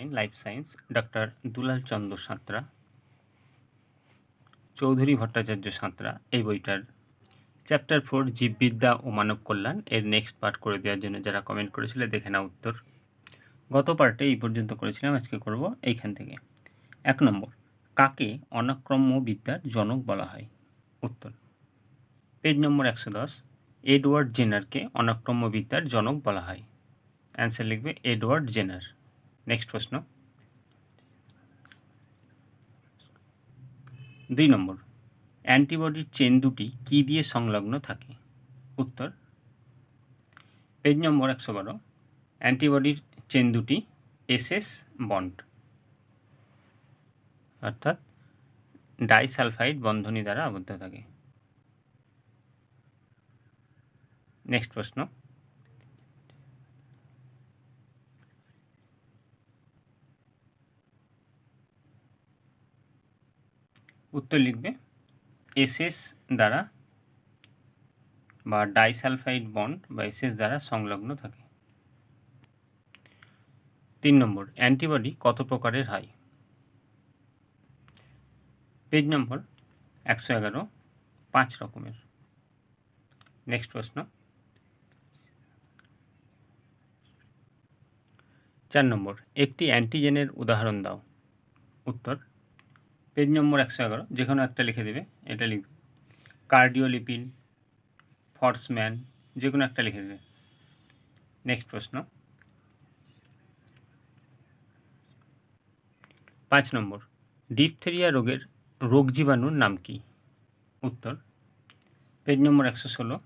Sign life science doctor Dulal Chandra Santra, Chowdhury Bhattacharya Santra, এই বইটার chapter four জীববিদ্যা ও মানব কল্যাণ এর next part করে দেওয়ার জন্য যারা কমেন্ট করেছিল, দেখে না উত্তর। গত পার্টে এই পর্যন্ত করেছিলাম, আজকে করব এইখান থেকে। এক নম্বর, কাকে অনাক্রম্য বিদ্যার জনক বলা হয়? উত্তর। পেজ নম্বর একশো দশ, এডওয়ার্ড জেনারকে অনাক্রম্য বিদ্যার জনক বলা হয়। অ্যান্সার লিখবে এডওয়ার্ড জেনার। নেক্সট প্রশ্ন. দুই নম্বর অ্যান্টিবডির চেন দুটি কী দিয়ে সংলগ্ন থাকে? উত্তর, পেজ নম্বর একশো বারো, অ্যান্টিবডির চেন দুটি এসএস বন্ড, অর্থাৎ ডাইসালফাইড বন্ধনী দ্বারা আবদ্ধ থাকে। নেক্সট প্রশ্ন উত্তর লিখবে এসএস দ্বারা বা ডাইসালফাইড বন্ড বা এসএস দ্বারা সংলগ্ন থাকে। তিন নম্বর, অ্যান্টিবডি কত প্রকারের হয়? পেজ নম্বর একশো এগারো, পাঁচ রকমের। নেক্সট প্রশ্ন। চার নম্বর, একটি অ্যান্টিজেনের উদাহরণ দাও। উত্তর পেজ নম্বর একশো এগারো যে কোনো একটা লিখে দেবে, এটা লিখবে। কার্ডিওলিপিন, ফর্সম্যান যে কোনো একটা লিখে দেবে। নেক্সট প্রশ্ন। পাঁচ নম্বর, ডিপথেরিয়া রোগের রোগ জীবাণুর নাম কি? উত্তর, পেজ নম্বর একশো ষোলো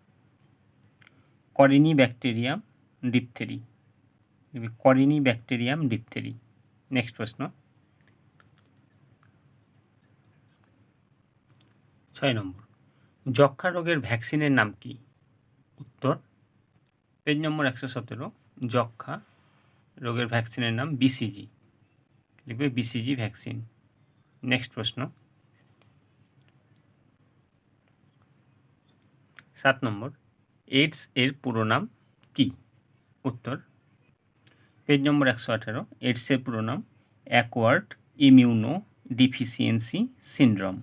করিনি ব্যাকটেরিয়াম ডিপথেরি করিনি ব্যাকটেরিয়াম ডিপথেরি নেক্সট প্রশ্ন। ছয় নম্বর। যক্ষা রোগের ভ্যাকসিনের নাম কি? উত্তর, পেজ নম্বর একশো সতেরো যক্ষা রোগের ভ্যাকসিনের নাম বিসিজি। লিখবে বিসিজি ভ্যাকসিন। নেক্সট প্রশ্ন। সাত নম্বর, এইডস এর পুরো নাম কি? উত্তর, পেজ নম্বর একশো আঠেরো এইডসের পুরো নাম acquired immunodeficiency syndrome.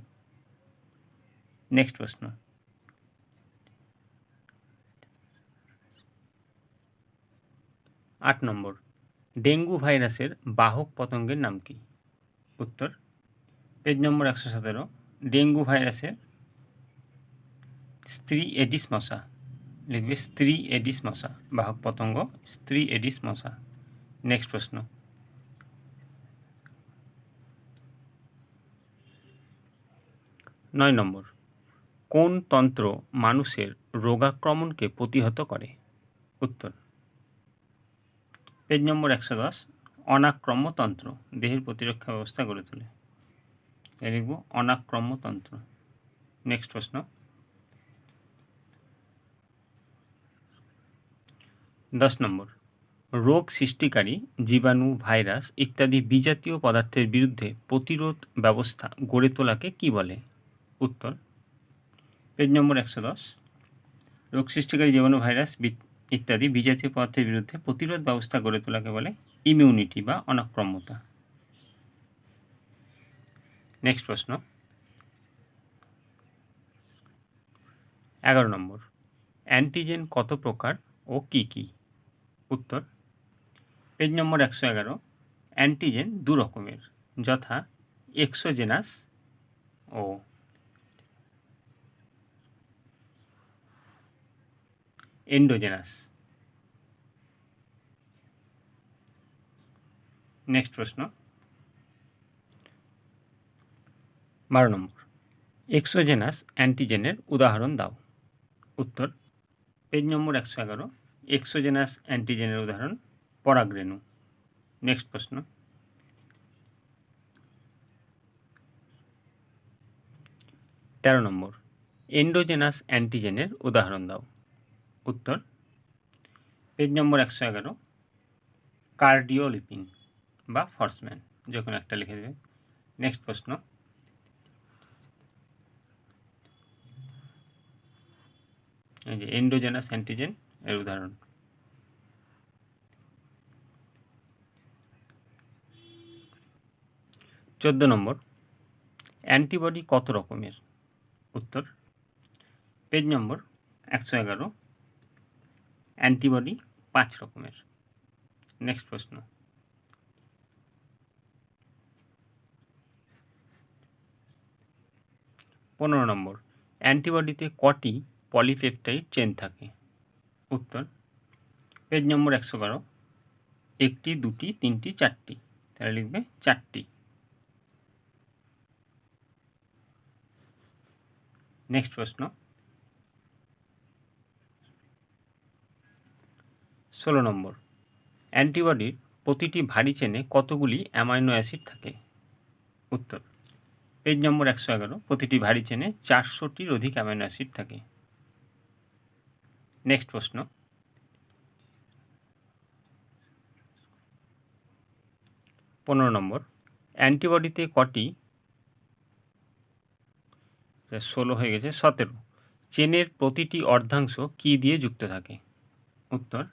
Next প্রশ্ন। আট নম্বর, ডেঙ্গু ভাইরাসের বাহক পতঙ্গের নাম কি? উত্তর, পেজ নম্বর একশো সতেরো, ডেঙ্গু ভাইরাসের স্ত্রী এডিস মশা। লিখবে স্ত্রী এডিস মশা, বাহক পতঙ্গ স্ত্রী এডিস মশা। নেক্সট প্রশ্ন। নয় নম্বর কোন তন্ত্র মানুষের রোগাক্রমণকে প্রতিহত করে? উত্তর। পেজ নম্বর একশো দশ অনাক্রম্যতন্ত্র দেহের প্রতিরক্ষা ব্যবস্থা গড়ে তোলে। লিখব অনাক্রম্যতন্ত্র নেক্সট প্রশ্ন। দশ নম্বর, রোগ সৃষ্টিকারী জীবাণু, ভাইরাস ইত্যাদি বিজাতীয় পদার্থের বিরুদ্ধে প্রতিরোধ ব্যবস্থা গড়ে তোলাকে কি বলে? উত্তর পেজ নম্বর একশো দশ। রোগ সৃষ্টিকারী জীবাণু, ভাইরাস ইত্যাদি বিজাতীয় পদার্থের বিরুদ্ধে প্রতিরোধ ব্যবস্থা গড়ে তোলাকে বলে ইমিউনিটি বা অনাক্রম্যতা। নেক্সট প্রশ্ন। এগারো নম্বর। অ্যান্টিজেন কত প্রকার ও কি কি? উত্তর। পেজ নম্বর একশো এগারো। অ্যান্টিজেন দু রকমের, যথা এক্সোজেনাস ও এন্ডোজেনাস নেক্সট প্রশ্ন. বারো নম্বর। এক্সোজেনাস অ্যান্টিজেনের উদাহরণ দাও। উত্তর পেজ নম্বর একশো এগারো এক্সোজেনাস অ্যান্টিজেনের উদাহরণ, পরাগরেণু। নেক্সট প্রশ্ন। তেরো নম্বর। এন্ডোজেনাস অ্যান্টিজেনের উদাহরণ দাও। উত্তর। পেজ নম্বর একশো এগারো। কার্ডিওলিপিন বা ফর্সম্যান, যে কোনো একটা লিখে দেবে। নেক্সট প্রশ্ন। এই যে এন্ডোজেনাস অ্যান্টিজেন এর উদাহরণ। চোদ্দ নম্বর। অ্যান্টিবডি কত রকমের? উত্তর। পেজ নম্বর একশো এগারো। অ্যান্টিবডি পাঁচ রকমের। নেক্সট প্রশ্ন। পনেরো নম্বর, অ্যান্টিবডিতে কটি পলিপেপটাইড চেন থাকে? উত্তর, পেজ নম্বর একশো বারো, একটি, দুটি, তিনটি, চারটি। তাহলে লিখবে চারটি। নেক্সট প্রশ্ন ষোলো নম্বর। অ্যান্টিবডির প্রতিটি ভারী চেনে কতগুলি অ্যামাইনো অ্যাসিড থাকে? উত্তর। পেজ নম্বর একশো এগারো, প্রতিটি ভারী চেনে চারশোটির অধিক অ্যামাইনো অ্যাসিড থাকে। নেক্সট প্রশ্ন। পনেরো নম্বর, অ্যান্টিবডিতে কটি ষোলো হয়ে গেছে, সতেরো। চেনের প্রতিটি অর্ধাংশ কী দিয়ে যুক্ত থাকে? উত্তর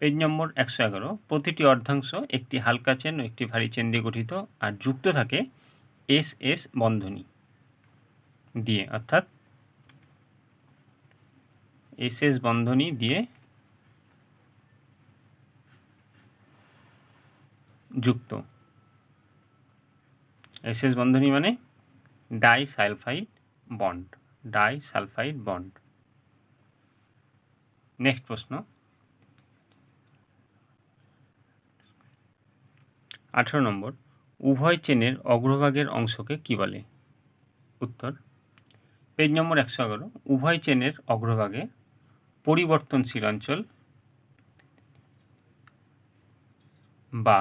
পেজ নম্বর একশো এগারো, প্রতিটি অর্ধাংশ একটি হালকা চেন ও একটি ভারী চেন দিয়ে গঠিত আর যুক্ত থাকে এস এস বন্ধনী দিয়ে, অর্থাৎ এস এস বন্ধনী দিয়ে যুক্ত। এস এস বন্ধনী মানে disulphide bond disulphide bond. Next প্রশ্ন। আঠেরো নম্বর, উভয় চেনের অগ্রভাগের অংশকে কি বলে? উত্তর, পেজ নম্বর একশো এগারো, উভয় চেনের অগ্রভাগে পরিবর্তনশীল অঞ্চল বা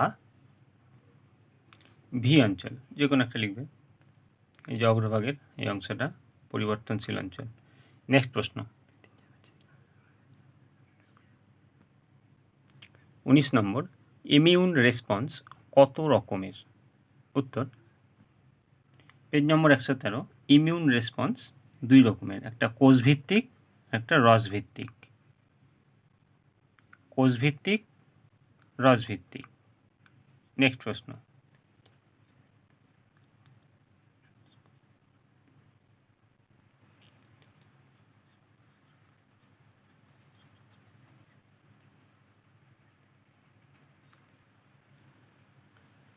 ভি অঞ্চল, যে কোনো একটা লিখবে। এই যে অগ্রভাগের এই অংশটা পরিবর্তনশীল অঞ্চল। নেক্সট প্রশ্ন। উনিশ নম্বর, ইমিউন রেসপন্স কত রকমের? উত্তর পেজ নম্বর একশো তেরো ইমিউন রেসপন্স দুই রকমের, একটা কোষভিত্তিক, একটা রসভিত্তিক। কোষভিত্তিক, রসভিত্তিক। নেক্সট প্রশ্ন।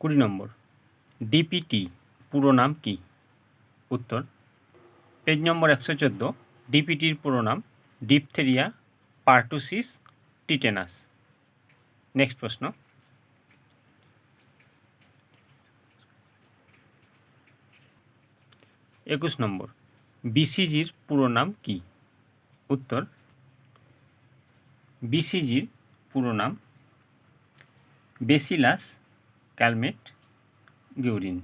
কুড়ি নম্বর। ডিপিটি, পুরো নাম কি? উত্তর। পেজ নম্বর একশো চোদ্দ, ডিপিটির পুরো নাম ডিপথেরিয়া পার্টুসিস টিটেনাস। নেক্সট প্রশ্ন। একুশ নম্বর, বিসিজির পুরো নাম কি? উত্তর। বিসিজির পুরো নাম বেসিলাস ক্যালমেট, গিউরিন।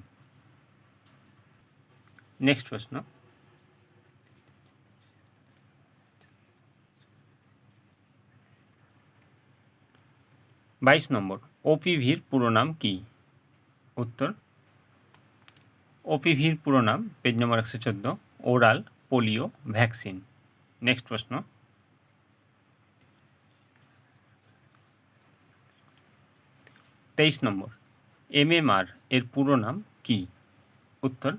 নেক্সট প্রশ্ন। বাইশ নম্বর, ওপিভির পুরো নাম কি? উত্তর, ওপিভির পুরো নাম, পেজ নম্বর একশো চোদ্দ, ওরাল পোলিও ভ্যাকসিন। নেক্সট প্রশ্ন। তেইশ নম্বর এমএমআর এর পুরো নাম কি? উত্তর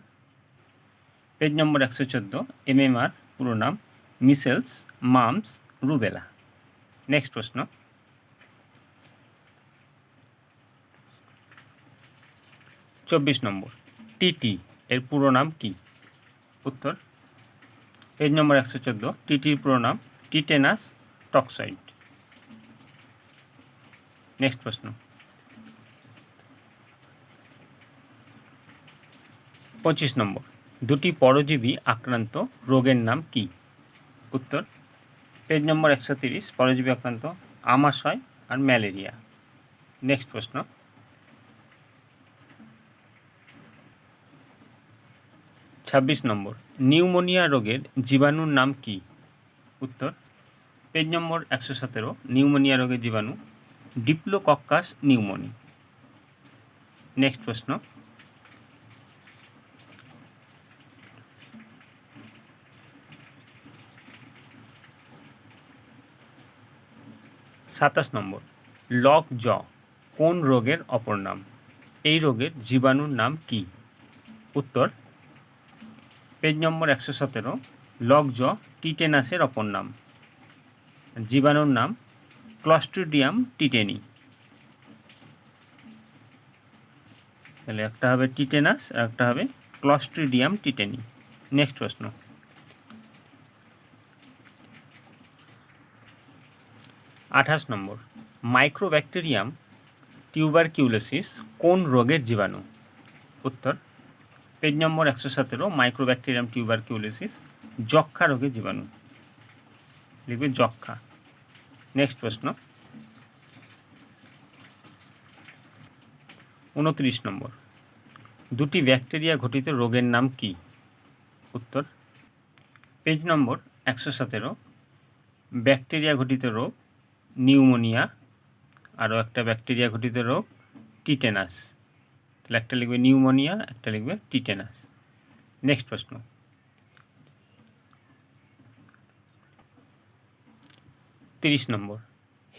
পেজ নম্বর একশো চোদ্দ এমএমআর পুরো নাম মিসেলস মামস রুবেলা। নেক্সট প্রশ্ন। চব্বিশ নম্বর টিটি এর পুরো নাম কি? উত্তর পেজ নম্বর একশো চোদ্দ টিটির পুরো নাম টিটেনাস টক্সাইড। নেক্সট প্রশ্ন। পঁচিশ নম্বর। দুটি পরজীবী আক্রান্ত, রোগের নাম কি? উত্তর, পেজ নম্বর একশো তিরিশ, পরজীবী আক্রান্ত, আমাশয় আর ম্যালেরিয়া। নেক্সট প্রশ্ন। ছাব্বিশ নম্বর, নিউমোনিয়া রোগের জীবাণুর নাম কি? উত্তর, পেজ নম্বর একশো সতেরো, নিউমোনিয়া রোগের জীবাণু, ডিপ্লোকক্কাস নিউমোনি। নেক্সট প্রশ্ন। সাতাশ নম্বর, লক জ, কোন রোগের অপর নাম? এই রোগের জীবাণুর নাম কি? উত্তর, পেজ নম্বর একশো সতেরো, লক জ, টিটেনাসের অপর নাম। জীবাণুর নাম ক্লস্ট্রিডিয়াম টিটেনি। তাহলে একটা হবে টিটেনাস আর একটা হবে ক্লস্ট্রিডিয়াম টিটেনি। নেক্সট প্রশ্ন। আঠাশ নম্বর মাইক্রোব্যাকটেরিয়াম টিউবারকিউলোসিস কোন রোগের জীবাণু? উত্তর পেজ নম্বর একশো সতেরো মাইক্রোব্যাকটেরিয়াম টিউবারকিউলোসিস যক্ষা রোগের জীবাণু। লিখবে যক্ষা নেক্সট প্রশ্ন। উনত্রিশ নম্বর, দুটি ব্যাকটেরিয়া ঘটিত রোগের নাম কি? উত্তর পেজ নম্বর একশো সতেরো, ব্যাকটেরিয়া ঘটিত রোগ নিউমোনিয়া, আরও একটা ব্যাকটেরিয়া ঘটিত রোগ, টিটেনাস। তাহলে একটা লিখবে নিউমোনিয়া, একটা লিখবে টিটেনাস। নেক্সট প্রশ্ন। তিরিশ নম্বর।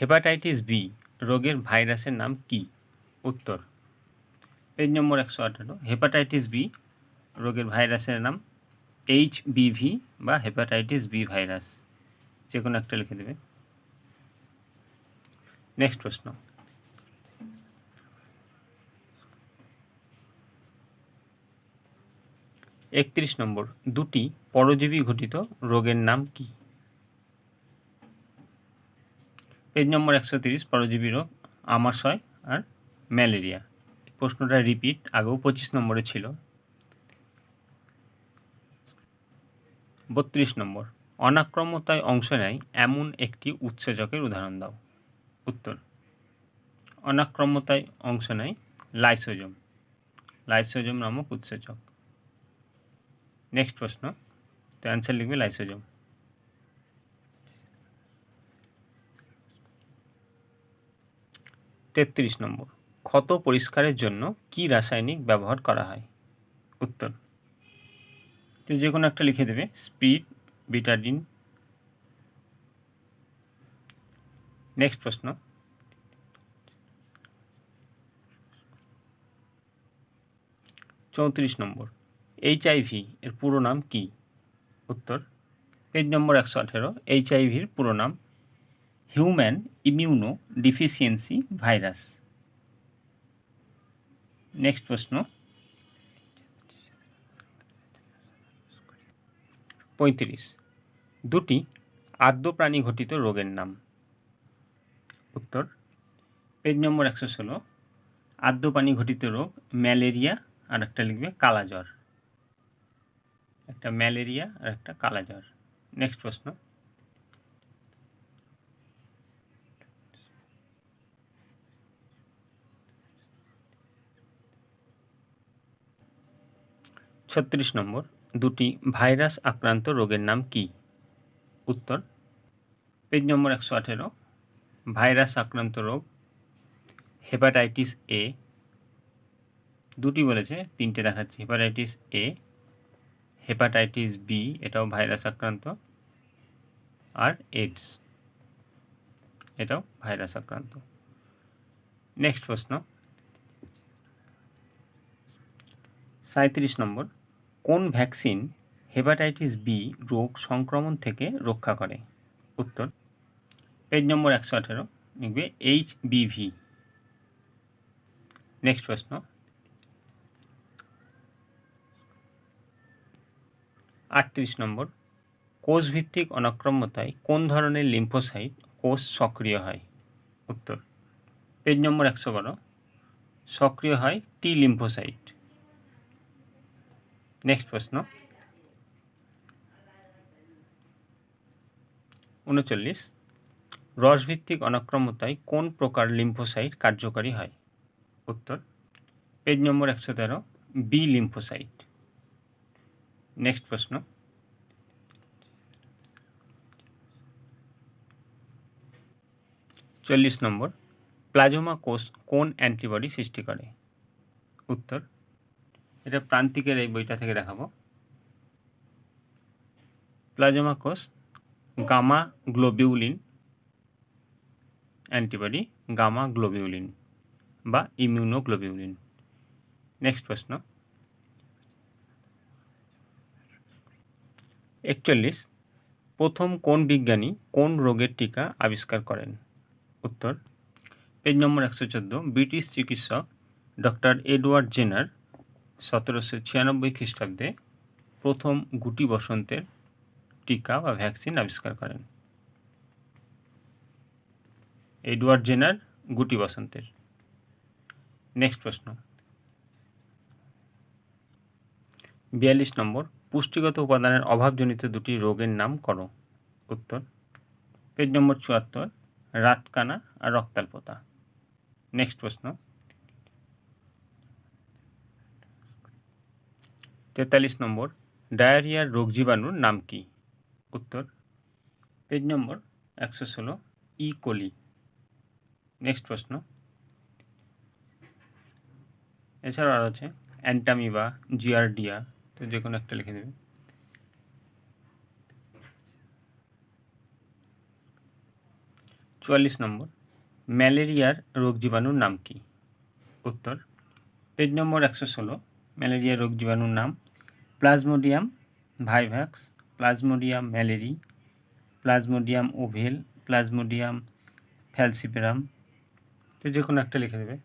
হেপাটাইটিস বি রোগের ভাইরাসের নাম কি? উত্তর। পেজ নম্বর একশো আঠারো। হেপাটাইটিস বি রোগের ভাইরাসের নাম এইচ বিভি বা হেপাটাইটিস বি ভাইরাস। যে কোনো একটা লিখে দেবে। নেক্সট প্রশ্ন. একত্রিশ নম্বর, দুটি পরজীবী ঘটিত রোগের নাম কি? পেজ নম্বর একশো তিরিশ, পরজীবী রোগ, আমাশয় আর ম্যালেরিয়া। প্রশ্নটা রিপিট, আগেও পঁচিশ নম্বরে ছিল। বত্রিশ নম্বর অনাক্রম্যতায় অংশ নেয় এমন একটি উৎসেচকের উদাহরণ দাও। উত্তর। অনাক্রম্যতায় অংশ নেয় লাইসোজম। লাইসোজম নামক উৎসেচক। নেক্সট প্রশ্ন। তো অ্যান্সার লিখবে লাইসোজম। তেত্রিশ নম্বর। ক্ষত পরিষ্কারের জন্য কি রাসায়নিক ব্যবহার করা হয়? উত্তর। তো যে কোনো একটা লিখে দেবে। স্পিড, বিটাডিন নেক্সট প্রশ্ন. চৌত্রিশ নম্বর। এইচআইভি এর পুরো নাম কি? উত্তর পেজ নম্বর একশো আঠেরো এইচআইভির পুরো নাম human immuno deficiency virus next প্রশ্ন। পঁয়ত্রিশ। দুটি আদ্য প্রাণী ঘটিত রোগের নাম। উত্তর। পেজ নম্বর একশো ষোলো। আদ্য প্রাণী ঘটিত রোগ, ম্যালেরিয়া, আর একটা লিখবে কালাজ্বর। একটা ম্যালেরিয়া আর একটা কালাজ্বর। নেক্সট প্রশ্ন। ছত্রিশ নম্বর। দুটি ভাইরাস আক্রান্ত রোগের নাম কি? উত্তর। পেজ নম্বর একশো আঠেরো। ভাইরাস আক্রান্ত রোগ, হেপাটাইটিস এ দুটি বলেছে, তিনটে দেখাচ্ছে। হেপাটাইটিস এ হেপাটাইটিস বি এটাও ভাইরাস আক্রান্ত। আর এইডস এটাও ভাইরাস আক্রান্ত। নেক্সট প্রশ্ন। সাঁত্রিশ নম্বর, কোন ভ্যাকসিন হেপাটাইটিস বি রোগ সংক্রমণ থেকে রক্ষা করে? উত্তর পেজ নম্বর একশো আঠেরো লিখবে এইচ বিভি নেক্সট প্রশ্ন। আটত্রিশ নম্বর, কোষভিত্তিক অনাক্রম্যতায় কোন ধরনের লিম্ফোসাইট কোষ সক্রিয় হয়? উত্তর পেজ নম্বর একশো বারো, সক্রিয় হয় টি লিম্ফোসাইট। নেক্সট প্রশ্ন। উনচল্লিশ রসভিত্তিক অনাক্রম্যতায় কোন প্রকার লিম্ফোসাইট কার্যকারী হয়? উত্তর, পেজ নম্বর একশো তেরো, বি লিম্ফোসাইট। নেক্সট প্রশ্ন। চল্লিশ নম্বর, প্লাজমা কোষ কোন অ্যান্টিবডি সৃষ্টি করে? উত্তর, এটা প্রান্তিকের এই বইটা থেকে দেখাবো। প্লাজমা কোষ gamma globulin antibody gamma globulin বা ইমিউনোগ্লোবিউলিন। নেক্সট প্রশ্ন। একচল্লিশ, প্রথম কোন বিজ্ঞানী কোন রোগের টিকা আবিষ্কার করেন? উত্তর, পেজ নম্বর একশো চোদ্দ, ব্রিটিশ চিকিৎসক ডক্টর এডওয়ার্ড জেনার সতেরোশো ছিয়ানব্বই খ্রিস্টাব্দে প্রথম গুটি বসন্তের টিকা বা ভ্যাকসিন আবিষ্কার করেন। এডওয়ার্ড জেনার, গুটি বসন্তের। নেক্সট প্রশ্ন। বিয়াল্লিশ নম্বর, পুষ্টিগত উপাদানের অভাবজনিত দুটি রোগের নাম করো। উত্তর, পেজ নম্বর চুয়াত্তর, রাতকানা আর রক্তাল্পতা। নেক্সট প্রশ্ন। তেতাল্লিশ নম্বর, ডায়রিয়ার রোগ জীবাণুর নাম কি? উত্তর, পেজ নম্বর একশো ষোলো, ই. কোলি নেক্সট প্রশ্ন। এছাড়াও আর আছে অ্যান্টামিবা জিয়ারডিয়া তো যে কোনো একটা লিখে দেবে চুয়াল্লিশ নম্বর, ম্যালেরিয়ার রোগ জীবাণুর নাম কি? উত্তর, পেজ নম্বর একশো ষোলো ম্যালেরিয়া রোগ জীবাণুর নাম Plasmodium vivax, Plasmodium malariae, Plasmodium ovale, Plasmodium falciparum তো যে কোনো একটা লিখে দেবে।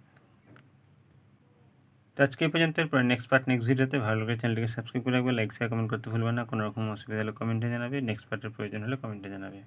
তো আজকে এই পর্যন্ত এরপরে নেক্সট পার্ট নেক্সট ভিডিওতে ভালো লাগে চ্যানেলটিকে সাবস্ক্রাইব করে রাখবে লাইক শেয়ার কমেন্ট করতে ভুলবেন না। কোনো রকম অসুবিধা হলে কমেন্টে জানাবে। নেক্সট পার্টের প্রয়োজন হলে কমেন্টে জানাবে।